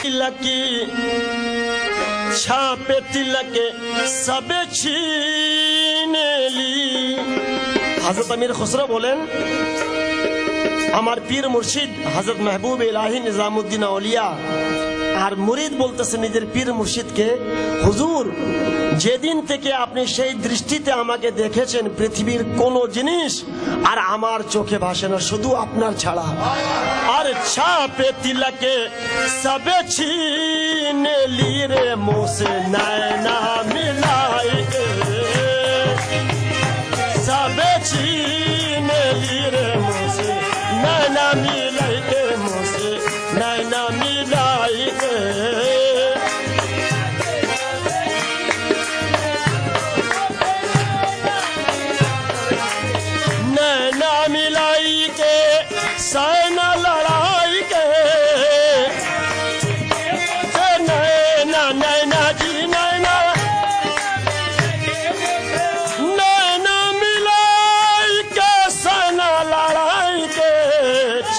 तिलकी छापे तिलक सबे छीन ली হজরত আমির খসরো বলেন আমার পীর মুর্শিদ হজরত মেহবুব ইলাহি নিজামুদ্দিন আউলিয়া আর মুরিদ বলতেছে নিজের পীর মুর্শিদকে, হুজুর, যেদিন থেকে আপনি সেই দৃষ্টিতে আমাকে দেখেছেন পৃথিবীর কোন জিনিস, আর আমার চোখে ভাসে না, শুধু আপনার ছাড়া। আর ছাপে তিলকে সবে ছিনে লিরে মোসে, নয়না মিলাই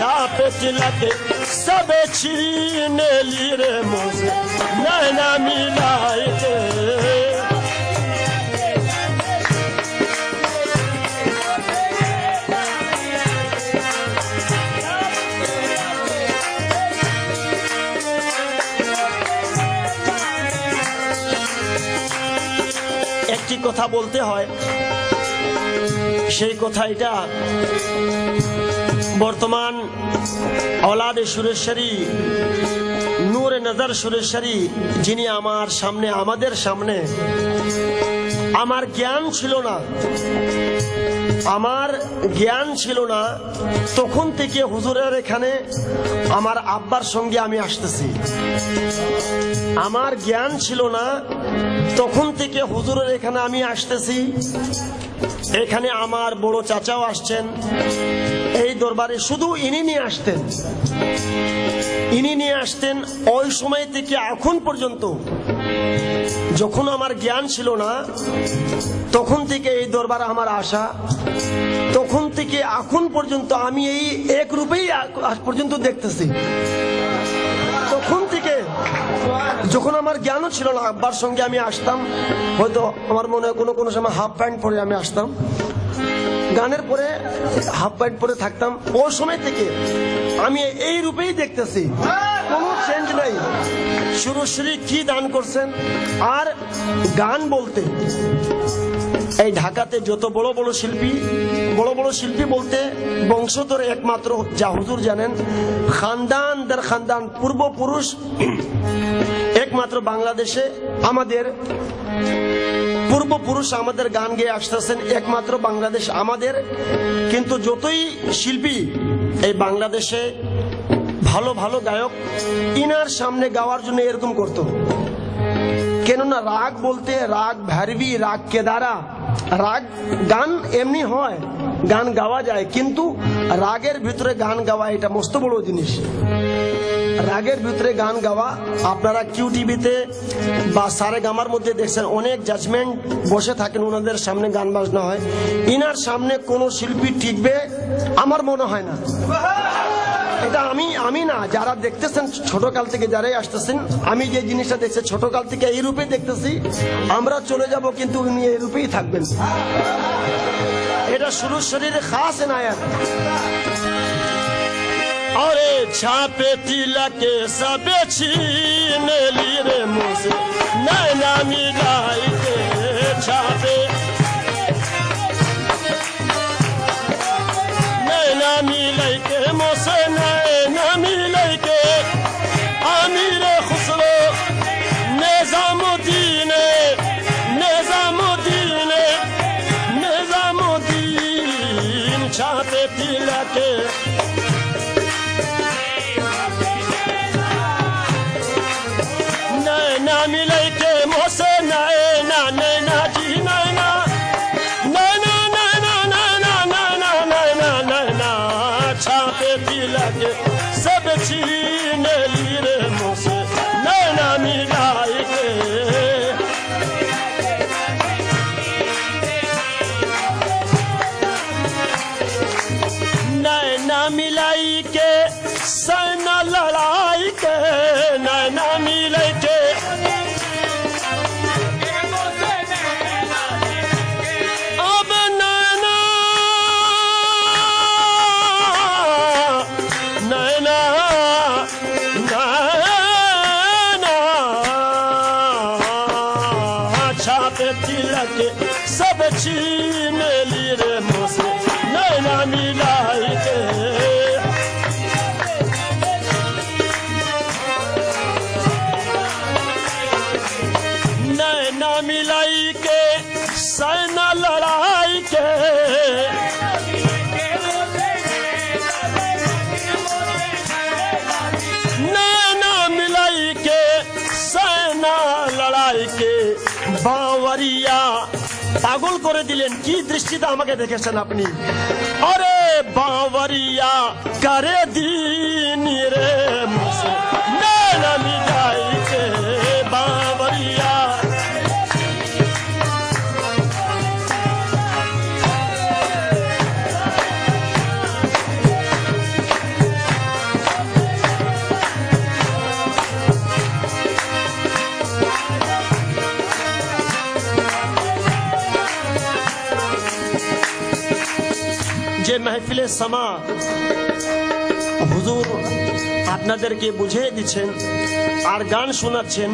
șapte late Să vecine lire muze Nana mi laite একটি কথা বলতে হয় সেই কথাটা বর্তমান অলাদে সুরেশ্বরী, নূরে নজর সুরেশ্বরী, যিনি আমার সামনে, আমাদের সামনে, আমার জ্ঞান ছিল না, আমার জ্ঞান ছিল না, তখন থেকে হুজুরের এখানে আমার আব্বার সঙ্গে আমি আসতেছি। আমার জ্ঞান ছিল না, তখন থেকে হুজুরের এখানে আমি আসতেছি। এখানে আমার বড় চাচাও আসছেন। এই দরবারে শুধু ইনি নিয়ে আসতেন। ইনি নিয়ে আসতেন ওই সময় থেকে এখন পর্যন্ত। যখন আমার জ্ঞান ছিল না, তখন থেকে এই দরবারে আমার আশা। তখন থেকে এখন পর্যন্ত আমি এই এক রূপেই পর্যন্ত দেখতেছি। যখন আমার জ্ঞানও ছিল না, আব্বার সঙ্গে আমি আসতাম, হয়তো আমার মনে হয় কোনো কোনো সময় হাফ প্যান্ট পরে আমি আসতাম। গানের পরে হাফ প্যান্ট পরে থাকতাম। ওই সময় থেকে আমি এই রূপেই দেখতেছি, কোনো চেঞ্জ নাই। সুরশ্রী কি দান করছেন? আর গান বলতে, এই ঢাকাতে যত বড় বড় শিল্পী, বড় বড় শিল্পী বলতে বংশধর একমাত্র যা হুজুর জানেন, খানদান দের খানদান, পূর্বপুরুষ। একমাত্র বাংলাদেশে আমাদের পূর্বপুরুষ আমাদের গান গেয়ে আসতেছেন, একমাত্র বাংলাদেশ আমাদের। কিন্তু যতই শিল্পী এই বাংলাদেশে ভালো ভালো গায়ক ইনার সামনে গাওয়ার জন্য এরকম করতো। কেননা রাগ বলতে রাগ ভৈরবী রাগ কেদারা, রাগ গান এমনি হয়, গান গাওয়া যায়, কিন্তু রাগের ভিতরে গান গাওয়া এটা মস্ত বড় জিনিস। রাগের ভিতরে গান গাওয়া। আপনারা কিউ টিভিতে বা সারে গামার মধ্যে দেখছেন অনেক জাজমেন্ট বসে থাকেন ওনাদের সামনে গান বাজনা হয়। ইনার সামনে কোনো শিল্পী টিকবে আমার মনে হয় না। এটা আমি আমি না, যারা দেখতেছেন ছোটকাল থেকে যারাই আসতেছেন, আমি যে জিনিসটা দেখছি ছোটকাল থেকে এই রূপে দেখতেছি, আমরা চলে যাব কিন্তু উনি এই রূপেই থাকবেন। এটা শুরু শরীরে খাস এনায়াত। अरे छापे तिलक सबे छीन ली रे मुझसे। नैना मिलाई के छापे। ki sabah çimelire musli Nayna milayte দিলেন কি দৃষ্টিতে আমাকে দেখেছেন আপনি? আরে বাবারিয়া করে দিন সামা হুজুর আপনাদেরকে বুঝিয়ে দিচ্ছেন, আর গান শোনাচ্ছেন,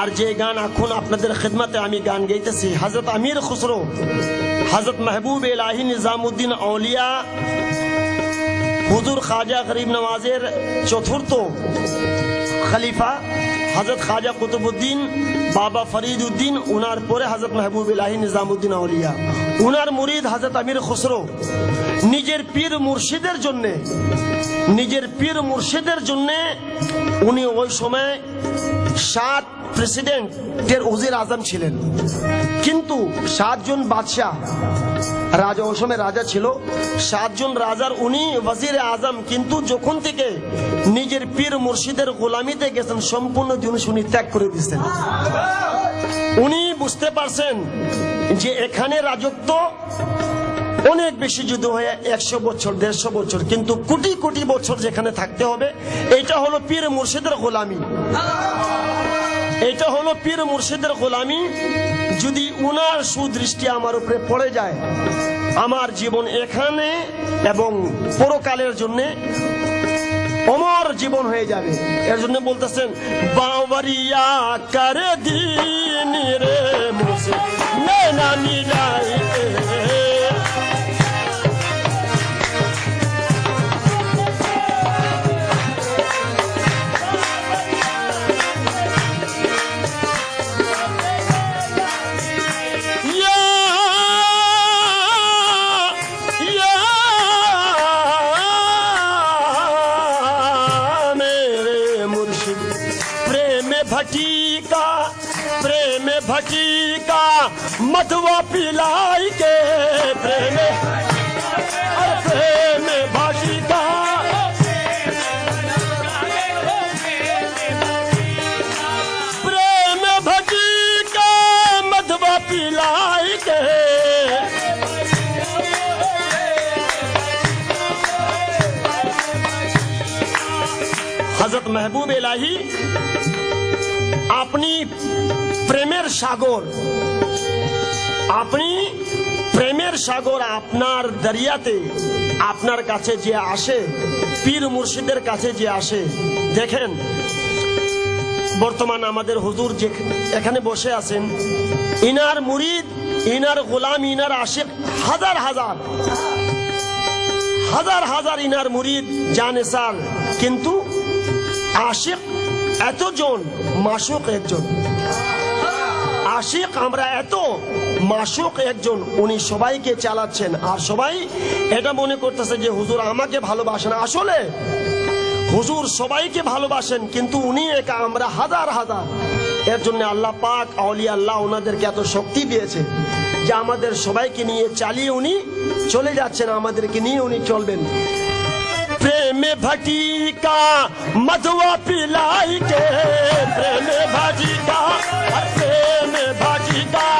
আর যে গান এখন আপনাদের খেদমতে আমি গান গাইতেছি হজরত আমির খুসরো হজরত মাহবুব এলাহি নিজামুদ্দিন আউলিয়া, হুজুর খাজা গরিব নওয়াজের চতুর্থ খলিফা হজরত খাজা কুতুবুদ্দিন বাবা ফরিদ উদ্দিন উনার পরে হাজরত মাহবুব ইলাহি নিজামুদ্দিন আউলিয়া। উনার মুরিদ হাজরত আমির খুসরো। নিজের পীর মুর্শিদের জন্যে, নিজের পীর মুর্শিদের জন্যে উনি ওই সময় সাত প্রেসিডেন্টের উজির আজম ছিলেন। কিন্তু সাতজন বাদশাহ রাজা সময় রাজা ছিল। সাতজন রাজার উনি ওয়াজির আজম। কিন্তু যখন থেকে নিজের পীর মুর্শিদের গোলামিতে গেছেন, সম্পূর্ণ জিনিস উনি ত্যাগ করে দিচ্ছেন উনি বুঝতে পারছেন যে এখানে রাজত্ব অনেক বেশি যুদ্ধ হয়ে, একশো বছর, দেড়শো বছর। কিন্তু কোটি কোটি বছর যেখানে থাকতে হবে, এটা হলো পীর মুর্শিদের গোলামি। এটা হলো পীর মুর্শিদের গোলামি। যদি উনার সুদৃষ্টি আমার উপরে পড়ে যায় আমার জীবন এখানে এবং পরকালের জন্য অমর জীবন হয়ে যাবে। এর জন্য বলতেছেন বাবারিয়া কারে দিন রে মুসে মিলাই प्रेम भजी का मधुआ पिलाई के प्रेम। प्रेम भाजी का। प्रेम भजी का मधुआ पिलाई के। हज़रत महबूब इलाही আপনি প্রেমের সাগর। আপনি প্রেমের সাগর আপনার দরিয়াতে, আপনার কাছে যে আসে, পীর মুর্শিদের কাছে যে আসে, দেখেন, বর্তমান আমাদের হুজুর যে এখানে বসে আছেন, ইনার মুরিদ, ইনার গোলাম, ইনার আশেক হাজার হাজার হাজার হাজার ইনার মুরিদ, জানে স্যার, কিন্তু আশিক এতজন মাসুক একজন। আশিক, আমরা এত মাসুক একজন, উনি সবাইকে চালাচ্ছেন। আর সবাই এটা মনে করতেছে যে, হুজুর আমাকে ভালোবাসেন। আসলে হুজুর সবাইকে ভালোবাসেন, কিন্তু উনি একা, আমরা হাজার হাজার। এর জন্য আল্লাহ পাক, আউলিয়া আল্লাহ ওনাদেরকে এত শক্তি দিয়েছে যে আমাদের সবাইকে নিয়ে চালিয়ে উনি চলে যাচ্ছেন, আমাদেরকে নিয়ে উনি চলবেন। प्रेम भटी का मधुआ पिलाई के प्रेम भटी का प्रेम भटी का।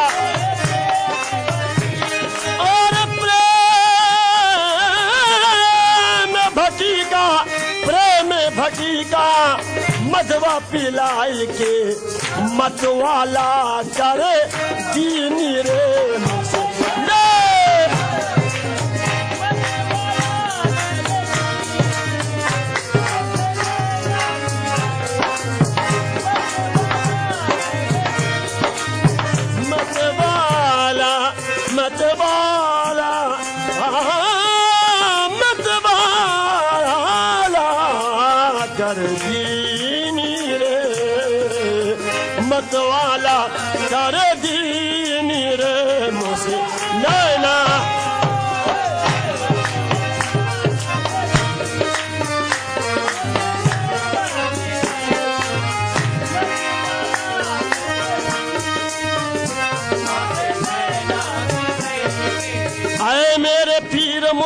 और प्रेम भटी का, प्रेम भटी का मधुआ पिलाई के, मतवाला करे दीन रे।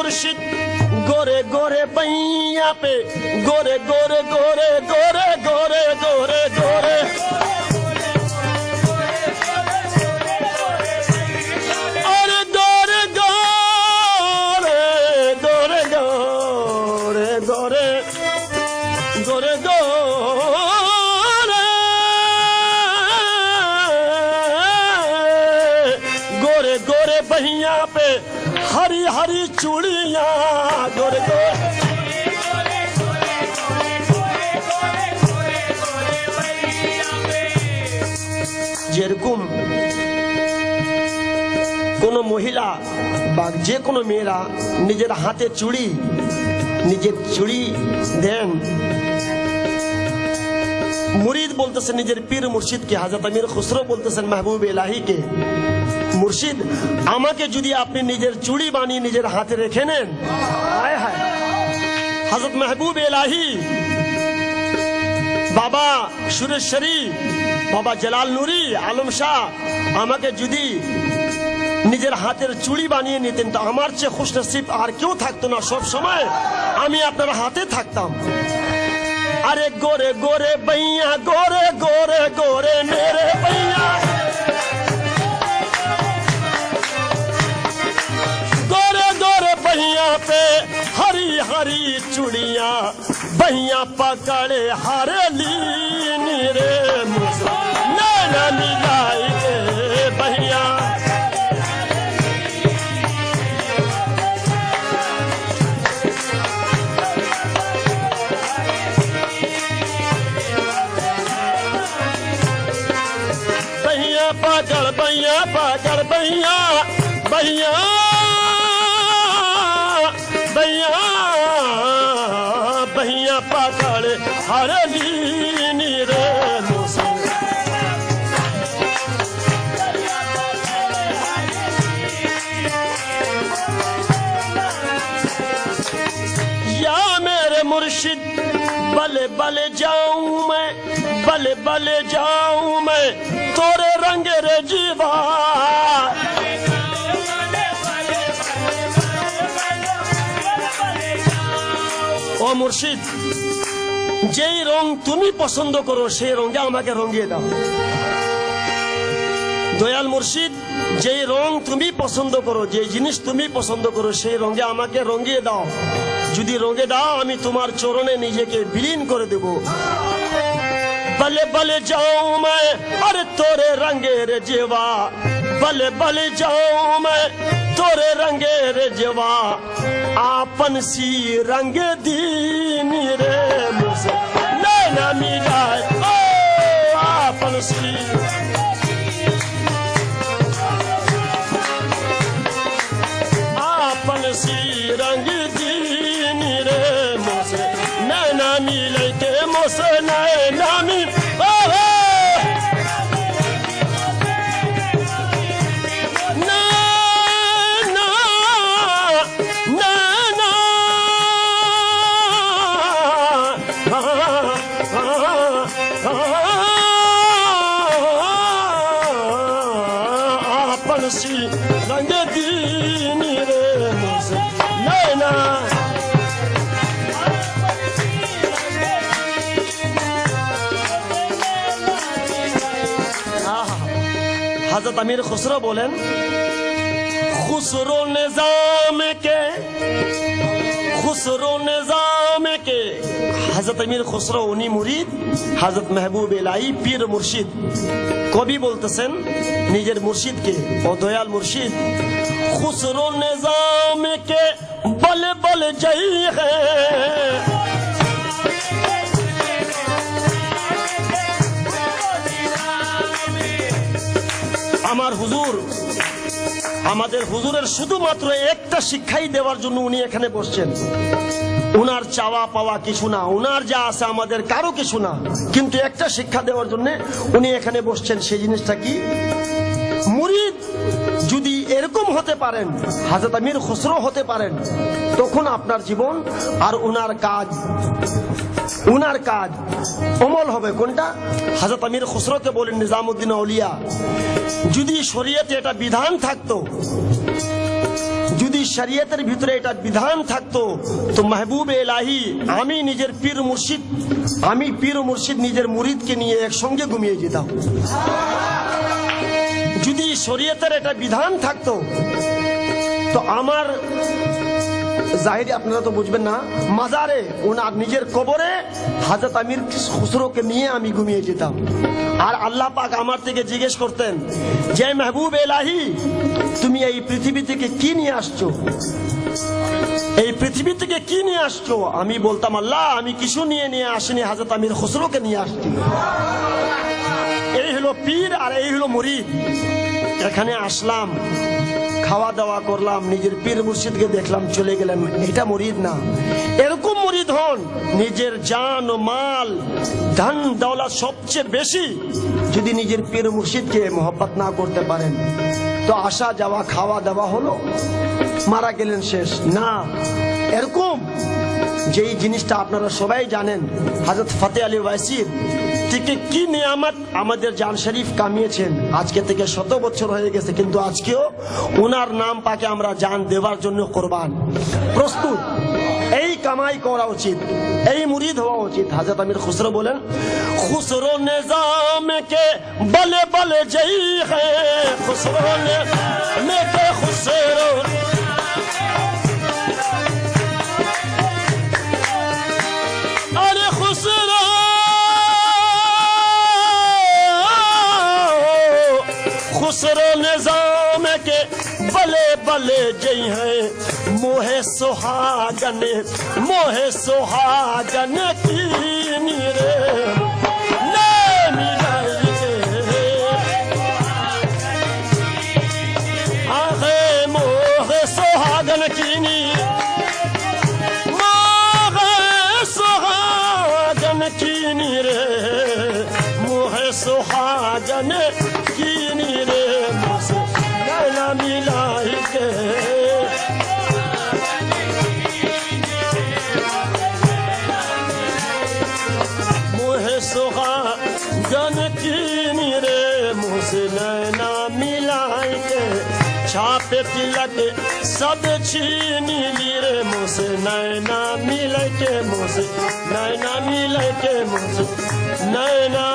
मुर्शिद गोरे गोरे पैया पे। गोरे गोरे गोरे गोरे गोरे गोरे गोरे। गोरे हरी हरी चूड़िया गोरे गोरे যেরকম কোন মহিলা বা যে কোনো মেয়েরা নিজের হাতে চুড়ি নিজের চুড়ি দেন মুরিদ বলতেছেন নিজের পীর মুর্শিদকে হাজরত আমির খুসরো বলতেছেন মাহবুব এলাহিকে মুর্শিদ আমাকে যদি আপনি নিজের চুড়ি বানিয়ে নিজের হাতে রেখে নেন। হায় হায়। হজরত মাহবুব এলাহি বাবা সুরেশ্বরী বাবা জালাল নুরি আলম শাহ আমাকে যদি নিজের হাতের চুড়ি বানিয়ে নিতেন তো আমার চেয়ে খুশ নসিব আর কেউ থাকতো না। সব সময় আমি আপনার হাতে থাকতাম। আরে গোরে গোরে বইয়া গোরে গোরে গোরে মেরে বইয়া। बहिया पे हरी हरी चुड़िया, बहिया पकड़े हरेली नीरे नैना मिलाई के बहिया। बहिया पागल बहिया पागल, बहिया बहिया जाऊं मैं बले बले जाऊं मैं तोरे रंग रे जीवा ও মুর্শিদ যেই রং তুমি পছন্দ করো সেই রঙে আমাকে রঙিয়ে দাও দয়াল মুর্শিদ যে রং তুমি পছন্দ করো যে জিনিস তুমি পছন্দ করো, সেই রঙে আমাকে রঙিয়ে দাও। যদি রঙে দাও, আমি তোমার চরণে নিজেকে বিলীন করে দেব। বলে বলে যাও মে আরে তোরে রঙের জেবা বলে বলে যাও মে তোরে রঙের জেবা আপন সি রঙে দিন রে মুসে না না अमीर खुसरो बोलें खुसरो निज़ाम के, खुसरो निज़ाम के। हज़रत अमीर खुसरो उन्हीं मुरीद, हज़रत महबूब इलाई पीर मुर्शिद। कवि बोलतेसन निजर मुर्शिद के और दयाल मुर्शिद। खुसरो निज़ाम के बल बल जई है। আমার হুজুর, আমাদের হুজুরের শুধুমাত্র একটা শিক্ষাই দেওয়ার জন্য উনি এখানে বসছেন। উনার চাওয়া পাওয়া কিছু না, উনার যা আছে আমাদের কারও কিছু না। কিন্তু একটা শিক্ষা দেওয়ার জন্য উনি এখানে বসছেন, সেই জিনিসটা কি? মুরিদ যদি এরকম হতে পারেন, হাজরত আমির খুসরো হতে পারেন, তখন আপনার জীবন আর উনার কাজ উনার কাজ অমল হবে কোনটা? হাজরত আমির খুসরোকে বলেন নিজামুদ্দিন আউলিয়া, যদি শরীয়তে এটা বিধান থাকতো, যদি শরীয়তের ভিতরে এটা বিধান থাকতো, তো মাহবুব এলাহি, আমি নিজের পীর মুর্শিদ, আমি পীর মুর্শিদ নিজের মুরিদকে নিয়ে একসঙ্গে ঘুমিয়ে যেতাম। যদি শরীয়তের এটা বিধান থাকতো, তো আমার জাহিরি আপনারা তো বুঝবেন না, মাজারে ওনার নিজের কবরে হাজরত আমির খুসরোকে নিয়ে আমি ঘুমিয়ে যেতাম। আর আল্লাহ পাক আমার থেকে জিজ্ঞেস করতেন, যে মেহবুব এলাহি, তুমি এই পৃথিবী থেকে কি নিয়ে আসছো? এই পৃথিবী থেকে কি নিয়ে আসছো? আমি বলতাম, আল্লাহ, আমি কিছু নিয়ে নিয়ে আসিনি, হাজরত আমির খুসরোকে নিয়ে আসছি। এই হলো পীর আর এই হলো মরিদ। এখানে আসলাম খাওয়া দাওয়া করলাম, নিজের পীর মুর্শিদকে দেখলাম, চলে গেলাম এটা মুরিদ না। এরকম মুরিদ হন, নিজের জান মাল, ধন দৌলত সবচেয়ে বেশি, যদি নিজের পীর মুর্শিদকে মোহব্বত না করতে পারেন। তো আসা যাওয়া, খাওয়া দাওয়া হলো। মারা গেলেন শেষ। না, এরকম যেই জিনিসটা আপনারা সবাই জানেন হাজরত ফতে আলী ওয়াইসির রিজিকে কি নিয়ামত আমাদের জান শরীফ কামিয়েছেন? আজকে থেকে শত বছর হয়ে গেছে, কিন্তু আজকেও উনার নাম পাকে আমরা জান দেওয়ার জন্য কোরবান। প্রস্তুত। এই কামাই করা উচিত, এই মুরিদ হওয়া উচিত। হাজরত আমির খুসরো বলেন, খুসরো নিজাম কে বলে বলে যেই হে খুসরো নিজাম কে খুসরো बले जई है मोहे सुहागन मोहे सुहागन চাঁদে ছিনিলি রে মোসে নয়না মিলাইকে মোসে নয়না মিলাইকে মোসে নয়না